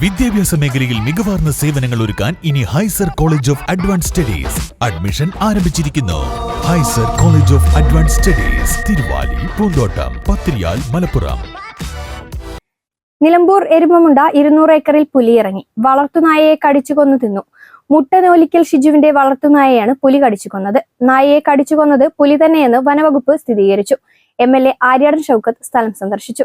വിദ്യാഭ്യാസ മേഖലയിൽ മികവാർന്ന സേവനങ്ങൾ ഒരുക്കാൻ ഇനി Hyzer college of advance studies admission ആരംഭിച്ചിരിക്കുന്നു. Hyzer college of advance studies Thiruvali Poonthottam Pathiriyal Malappuram. Nilambur Erumamunda ഇരുന്നൂറ് ഏക്കറിൽ പുലിയിറങ്ങി. വളർത്തുനായയെ കടിച്ചു കൊന്നു തിന്നു. മുട്ടനോലിക്കൽ ഷിജുവിന്റെ വളർത്തുനായയാണ് പുലി കടിച്ചു കൊന്നത്. നായയെ കടിച്ചു കൊന്നത് പുലി തന്നെയെന്ന് വനവകുപ്പ് സ്ഥിരീകരിച്ചു. M L A Aryadan Shoukath സ്ഥലം സന്ദർശിച്ചു.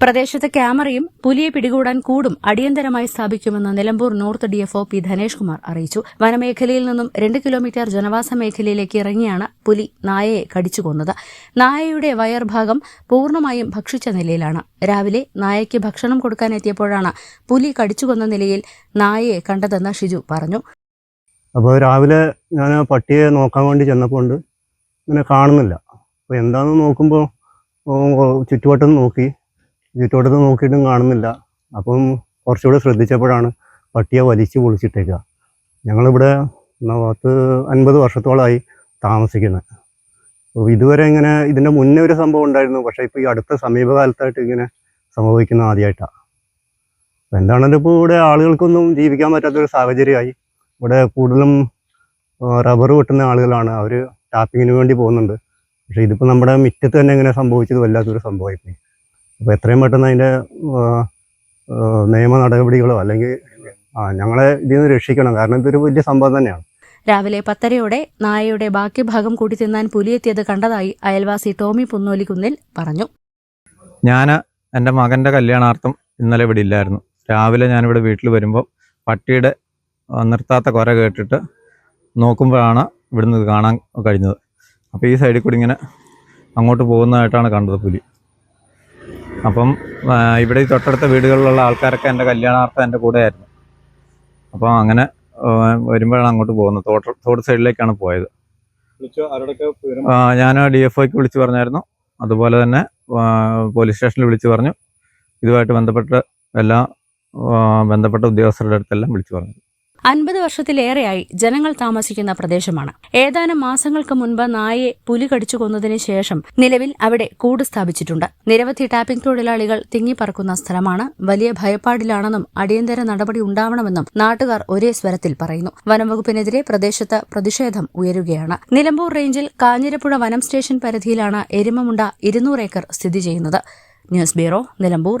പ്രദേശത്ത് ക്യാമറയും പുലിയെ പിടികൂടാൻ കൂടും അടിയന്തരമായി സ്ഥാപിക്കുമെന്ന് Nilambur north DFO P Dhanesh Kumar അറിയിച്ചു. വനമേഖലയിൽ നിന്നും രണ്ട് കിലോമീറ്റർ ജനവാസ മേഖലയിലേക്ക് ഇറങ്ങിയാണ് പുലി നായയെ കടിച്ചുകൊന്നത്. നായയുടെ വയർഭാഗം പൂർണമായും ഭക്ഷിച്ച നിലയിലാണ്. രാവിലെ നായയ്ക്ക് ഭക്ഷണം കൊടുക്കാനെത്തിയപ്പോഴാണ് പുലി കടിച്ചുകൊന്ന നിലയിൽ നായയെ കണ്ടതെന്ന് ഷിജു പറഞ്ഞു. അപ്പോൾ രാവിലെ ഞാൻ പട്ടിയെ നോക്കാൻ വേണ്ടി ചെന്നപ്പോൾ ഉണ്ട് ഇങ്ങനെ കാണുന്നില്ല. അപ്പോൾ എന്താണെന്ന് നോക്കുമ്പോൾ ചുറ്റുവട്ടം നോക്കി. ചുറ്റുവട്ടത്ത് നോക്കിയിട്ടും കാണുന്നില്ല. അപ്പം കുറച്ചുകൂടെ ശ്രദ്ധിച്ചപ്പോഴാണ് പട്ടിയെ വലിച്ചു പൊളിച്ചിട്ടേക്കുക. ഞങ്ങളിവിടെ പത്ത് അൻപത് വർഷത്തോളമായി താമസിക്കുന്നത്. അപ്പോൾ ഇതുവരെ ഇങ്ങനെ ഇതിന്റെ മുന്നേ ഒരു സംഭവം ഉണ്ടായിരുന്നു. പക്ഷേ ഇപ്പോൾ ഈ അടുത്ത സമീപകാലത്തായിട്ട് ഇങ്ങനെ സംഭവിക്കുന്ന ആദ്യമായിട്ടാണ്. അപ്പോൾ എന്താണെങ്കിലും ഇപ്പോൾ ഇവിടെ ആളുകൾക്കൊന്നും ജീവിക്കാൻ പറ്റാത്തൊരു സാഹചര്യമായി. ഇവിടെ കൂടുതലും റബ്ബർ വെട്ടുന്ന ആളുകളാണ്. അവർ ടാപ്പിങ്ങിന് വേണ്ടി പോകുന്നുണ്ട്. പക്ഷേ ഇതിപ്പോൾ നമ്മുടെ മുറ്റത്ത് തന്നെ ഇങ്ങനെ സംഭവിച്ചത് വല്ലാത്തൊരു സംഭവമായിപ്പോയി. അപ്പോൾ എത്രയും പെട്ടെന്ന് അതിന്റെ നിയമ നടപടികളോ അല്ലെങ്കിൽ ആ ഞങ്ങളെ ഇതിൽ നിന്ന് രക്ഷിക്കണം. കാരണം ഇതൊരു വലിയ സംഭവം തന്നെയാണ്. രാവിലെ പത്തരയോടെ നായയുടെ ബാക്കി ഭാഗം കൂടി തിന്നാൻ പുലിയെത്തിയത് കണ്ടതായി അയൽവാസി ടോമി പുന്നോലിക്കുന്നിൽ പറഞ്ഞു. ഞാൻ എന്റെ മകന്റെ കല്യാണാർത്ഥം ഇന്നലെ ഇവിടെ ഇല്ലായിരുന്നു. രാവിലെ ഞാനിവിടെ വീട്ടിൽ വരുമ്പോൾ പട്ടിയുടെ നിർത്താത്ത കുര കേട്ടിട്ട് നോക്കുമ്പോഴാണ് ഇവിടുന്ന് കാണാൻ കഴിഞ്ഞത്. അപ്പോൾ ഈ സൈഡിൽ കൂടി ഇങ്ങനെ അങ്ങോട്ട് പോകുന്നതായിട്ടാണ് കണ്ടത് പുലി. അപ്പം ഇവിടെ ഈ തൊട്ടടുത്ത വീടുകളിലുള്ള ആൾക്കാരൊക്കെ എന്റെ കല്യാണാർത്ഥം എന്റെ കൂടെ ആയിരുന്നു അപ്പം അങ്ങനെ വരുമ്പോഴാണ് അങ്ങോട്ട് പോകുന്നത്. തോട്ട തോട് സൈഡിലേക്കാണ് പോയത്. ഞാൻ ഡി എഫ് ഒക്കെ വിളിച്ചു പറഞ്ഞായിരുന്നു. അതുപോലെ തന്നെ പോലീസ് സ്റ്റേഷനിൽ വിളിച്ചു പറഞ്ഞു. ഇതുമായിട്ട് ബന്ധപ്പെട്ട എല്ലാ ബന്ധപ്പെട്ട ഉദ്യോഗസ്ഥരുടെ അടുത്തെല്ലാം വിളിച്ചു പറഞ്ഞു. അൻപത് വർഷത്തിലേറെയായി ജനങ്ങൾ താമസിക്കുന്ന പ്രദേശമാണ്. ഏതാനും മാസങ്ങൾക്ക് മുൻപ് നായയെ പുലി കടിച്ചു കൊന്നതിന് ശേഷം നിലവിൽ അവിടെ കൂട് സ്ഥാപിച്ചിട്ടുണ്ട്. നിരവധി ടാപ്പിംഗ് തൊഴിലാളികൾ തിങ്ങിപ്പറക്കുന്ന സ്ഥലമാണ്. വലിയ ഭയപ്പാടിലാണെന്നും അടിയന്തര നടപടി ഉണ്ടാവണമെന്നും നാട്ടുകാർ ഒരേ സ്വരത്തിൽ പറയുന്നു. വനംവകുപ്പിനെതിരെ പ്രദേശത്ത് പ്രതിഷേധം ഉയരുകയാണ്. നിലമ്പൂർ റേഞ്ചിൽ കാഞ്ഞിരപ്പുഴ വനം സ്റ്റേഷൻ പരിധിയിലാണ് എരുമമുണ്ട ഇരുന്നൂറ് ഏക്കർ സ്ഥിതി ചെയ്യുന്നത്. News bureau Nilambur.